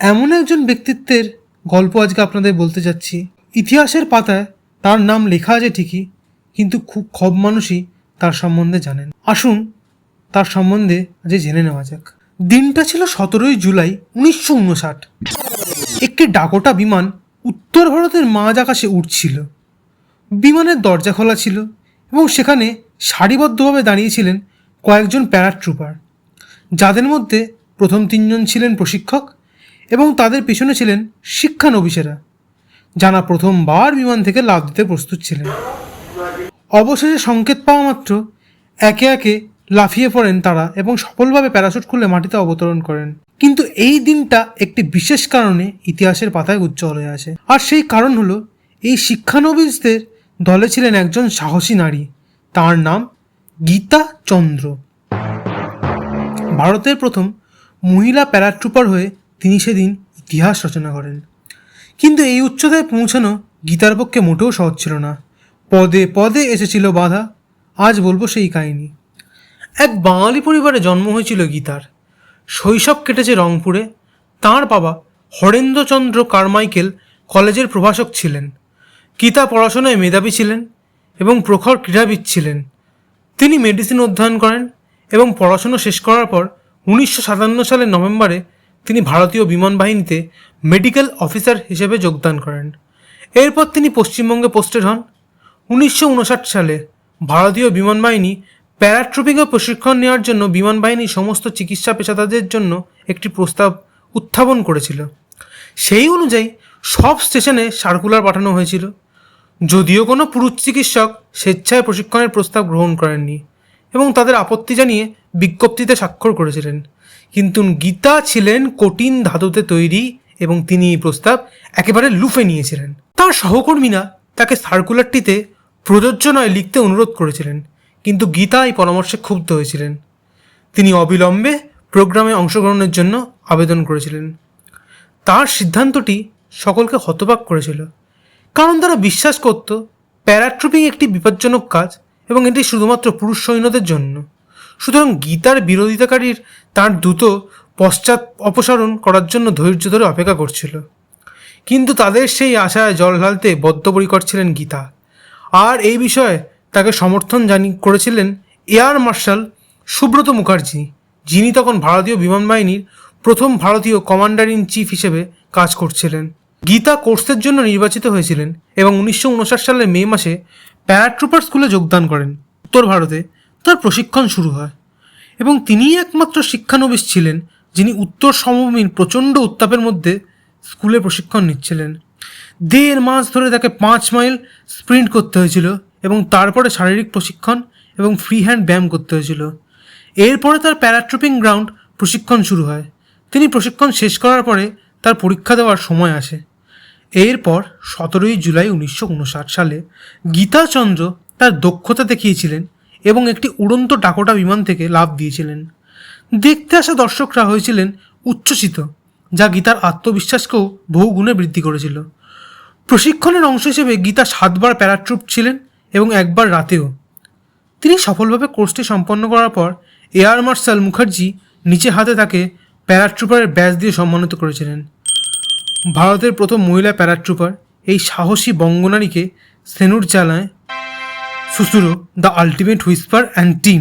এমন একজন ব্যক্তিত্বের গল্প আজকে আপনাদের বলতে যাচ্ছি। ইতিহাসের পাতায় তার নাম লেখা আছে ঠিকই, কিন্তু খুব কম মানুষই তার সম্বন্ধে জানেন। আসুন তার সম্বন্ধে আজ জেনে নেওয়া যাক। দিনটা ছিল সতেরোই জুলাই উনিশশো উনষাট। একটি ডাকোটা বিমান উত্তর ভারতের মাঝ আকাশে উঠছিল বিমানের দরজা খোলা ছিল এবং সেখানে সারিবদ্ধভাবে দাঁড়িয়েছিলেন কয়েকজন প্যারাট্রুপার, যাদের মধ্যে প্রথম তিনজন ছিলেন প্রশিক্ষক এবং তাদের পেছনে ছিলেন শিক্ষানবিশেরা যারা প্রথমবার বিমান থেকে লাভ দিতে প্রস্তুত ছিলেন। অবশেষে সংকেত পাওয়া মাত্র একে একে লাফিয়ে পড়েন তারা এবং সফলভাবে প্যারাশুট খুলে মাটিতে অবতরণ করেন। কিন্তু এই দিনটা একটি বিশেষ কারণে ইতিহাসের পাতায় উজ্জ্বল হয়ে আছে আর সেই কারণ হলো, এই শিক্ষানবিশদের দলে ছিলেন একজন সাহসী নারী। তার নাম গীতা চন্দ্র। ভারতের প্রথম মহিলা প্যারাট্রুপার হয়ে তিনি সেদিন ইতিহাস রচনা করেন। কিন্তু এই উচ্চতায় পৌঁছানো গীতার পক্ষে মোটেও সহজ ছিল না। পদে পদে এসেছিল বাধা, আজ বলব সেই কাহিনী। এক বাঙালি পরিবারে জন্ম হয়েছিল গীতার। শৈশব কেটেছে রংপুরে। তাঁর বাবা হরেন্দ্রচন্দ্র কারমাইকেল কলেজের প্রভাষক ছিলেন। গীতা পড়াশোনায় মেধাবী ছিলেন এবং প্রখর ক্রীড়াবিদ ছিলেন। তিনি মেডিসিন অধ্যয়ন করেন এবং পড়াশোনা শেষ করার পর উনিশশো সাতান্ন সালের নভেম্বরে তিনি ভারতীয় বিমান বাহিনীতে মেডিকেল অফিসার হিসেবে যোগদান করেন। এরপর তিনি পশ্চিমবঙ্গে পোস্টেড হন। উনিশশো উনষাট সালে ভারতীয় বিমান বাহিনী প্যারাট্রপিংয়ে প্রশিক্ষণ নেওয়ার জন্য বিমান বাহিনীর সমস্ত চিকিৎসা পেশাদারদের জন্য একটি প্রস্তাব উত্থাপন করেছিল। সেই অনুযায়ী সব স্টেশনে সার্কুলার পাঠানো হয়েছিল। যদিও কোনো পুরুষ চিকিৎসক স্বেচ্ছায় প্রশিক্ষণের প্রস্তাব গ্রহণ করেননি এবং তাদের আপত্তি জানিয়ে বিজ্ঞপ্তিতে স্বাক্ষর করেছিলেন। কিন্তু গীতা ছিলেন কঠিন ধাতুতে তৈরি এবং তিনি এই প্রস্তাব একেবারে লুফে নিয়েছিলেন। তার সহকর্মীরা তাকে সার্কুলারটিতে প্রযোজ্য নয় লিখতে অনুরোধ করেছিলেন, কিন্তু গীতা এই পরামর্শে ক্ষুব্ধ হয়েছিলেন। তিনি অবিলম্বে প্রোগ্রামে অংশগ্রহণের জন্য আবেদন করেছিলেন। তার সিদ্ধান্তটি সকলকে হতবাক করেছিল। কারণ তারা বিশ্বাস করত, প্যারাট্রুপিং একটি বিপজ্জনক কাজ এবং এটি শুধুমাত্র পুরুষ সৈন্যদের জন্য। সুতরাং গীতার বিরোধিতাকারীর তার দ্রুত পশ্চাৎ অপসারণ করার জন্য ধৈর্য ধরে অপেক্ষা করছিল। কিন্তু তাদের সেই আশায় জল ঢালতে বদ্ধপরিকর ছিলেন গীতা। আর এই বিষয়ে তাকে সমর্থন জানি, করেছিলেন এয়ার মার্শাল সুব্রত মুখার্জি, যিনি তখন ভারতীয় বিমান বাহিনীর প্রথম ভারতীয় কমান্ডার ইন চিফ হিসেবে কাজ করছিলেন। গীতা কোর্সের জন্য নির্বাচিত হয়েছিলেন এবং উনিশশো উনষাট সালের মে মাসে প্যারাট্রুপার স্কুলে যোগদান করেন। উত্তর ভারতে তার প্রশিক্ষণ শুরু হয় এবং তিনিই একমাত্র শিক্ষানবিশ ছিলেন যিনি উত্তর সমভূমির প্রচণ্ড উত্তাপের মধ্যে স্কুলে প্রশিক্ষণ নিচ্ছিলেন। দেড় মাস ধরে তাকে পাঁচ মাইল স্প্রিন্ট করতে হয়েছিল এবং তারপরে শারীরিক প্রশিক্ষণ এবং ফ্রি হ্যান্ড ব্যায়াম করতে হয়েছিল। এরপরে তার প্যারাট্রুপিং গ্রাউন্ড প্রশিক্ষণ শুরু হয়। তিনি প্রশিক্ষণ শেষ করার পরে তার পরীক্ষা দেওয়ার সময় আসে। এরপর সতেরোই জুলাই উনিশশো উনষাট সালে গীতাচন্দ্র তার দক্ষতা দেখিয়েছিলেন এবং একটি উড়ন্ত ডাকোটা বিমান থেকে লাভ দিয়েছিলেন। দেখতে আসা দর্শকরা হয়েছিলেন উচ্ছ্বসিত, যা গীতার আত্মবিশ্বাসকেও বহু গুণে বৃদ্ধি করেছিল। প্রশিক্ষণের অংশ হিসেবে গীতা সাতবার প্যারাট্রুপ ছিলেন এবং একবার রাতেও। তিনি সফলভাবে কোর্সটি সম্পন্ন করার পর এয়ার মার্শাল মুখার্জি নিচে হাতে তাকে প্যারাট্রুপারের ব্যাজ দিয়ে সম্মানিত করেছিলেন। ভারতের প্রথম মহিলা প্যারাট্রুপার, এই সাহসী বঙ্গনারীকে সেনুর চালায় সুসুরো the ultimate whisper and team